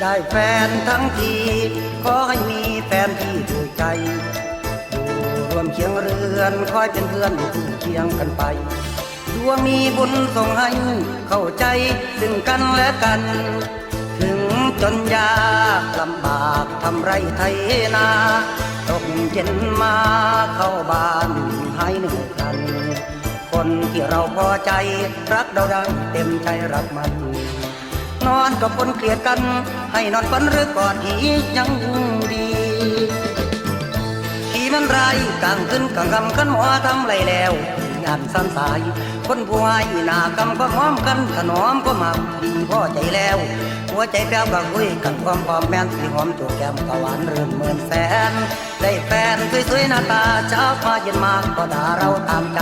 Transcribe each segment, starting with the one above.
ได้แฟนทั้งทีขอให้มีแฟนที่ถูกใจอยู่รวมเคียงเรือนคอยเป็นเพื่อนคู่เคียงกันไปดวงมีบุญส่งให้เข้าใจซึ่งกันและกัน ถึงจนยากลำบากทำไรไทยนาตกเย็นมาเข้าบ้านให้เหนื่อยกัน คนที่เราพอใจรักเราได้เต็มใจรักมัน นอนกับคนเกลียดกัน ให้นอนฝันหรือกอดหียังดีขี่มันไรกลางขึ้นกลางคำกันหมอทำไรแล้วงานสันสาย คนผู้ให้หน้ากำก็หอมกันถนอมก็มาดีพอใจแล้ว หัวใจแป้วก็คุยกันความพร้อมแม่นสิหอมจูบแก้มก็หวานเรื่นเหมือนแสน ได้แฟนสวยๆหน้าตาเช้ามาเย็นมาก็ด่าเราตามใจ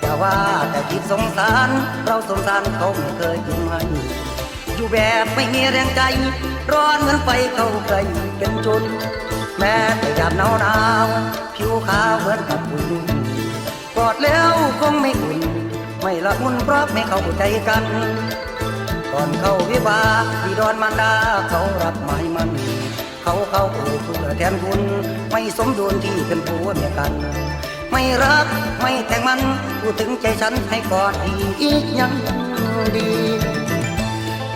อย่ว่าแต่คิดสงสาร เราสงสารเขาไม่เคยยุ่งให้ อยู่แบบไม่มีแรงใจ ร้อนเหมือนไฟเข้าใกล้เป็นจน แม้แต่ยามหนาวหนาวผิวขาวเหมือนกับปุ๋ยกอดแล้วคงไม่อุ่นไม่ละมุนเพราะไม่เข้าใจกันก่อนเข้าวิวาห์ที่ดอนมันดาเขารับหมายมันเขาเข้าสู่เพื่อแทนคุณ ไม่สมดุลที่เป็นผัวเมียกัน ไม่รักไม่แต่งมันพูดถึงใจฉันให้กอดอีกยังดี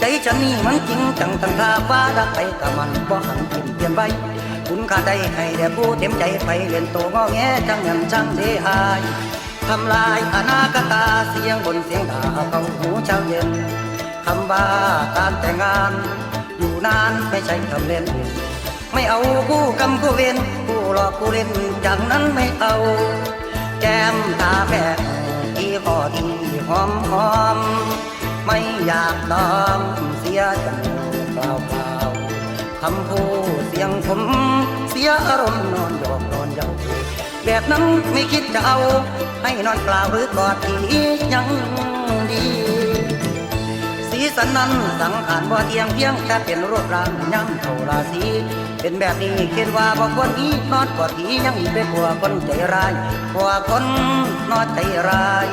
ใจฉันนี่มันจริงจังตั้งท่าฟ้ารักไปกับมันบ่หันกินเปลี่ยนไปคุณค่าได้ให้แต่ผู้เต็มใจไปเล่นโตงอแงจังเงินจังเสียหายทำลายอนาคตาเสียงบนเสียงด่าเขาหูเช้าเย็นคำว่าการแต่งงาน อยู่นานไม่ใช่ทำเล่น ไม่เอาคู่กรรมคู่เวรคู่หลอกคู่เล่นอย่างนั้นไม่เอา แก้มตาแฝดที่พอดีหอมหอม อยากตอมเสียจังเปล่าเปล่าคำพูดเสียงผม เสียอารมณ์นอนหยอกนอนเยาแบบนั้นไม่คิดจะเอา ให้นอนเปล่าหรือกอดที่ยังดี สีสันนั้นสังขารบ่เทียงเพียงแค่เป็นรูปร่างย้ำเท่าราศีเป็นแบบนี้คิดว่าบ่ควรนี้นอนกอดผียังอีกไปกว่าคนใจร้ายกว่าคนนอนใจร้าย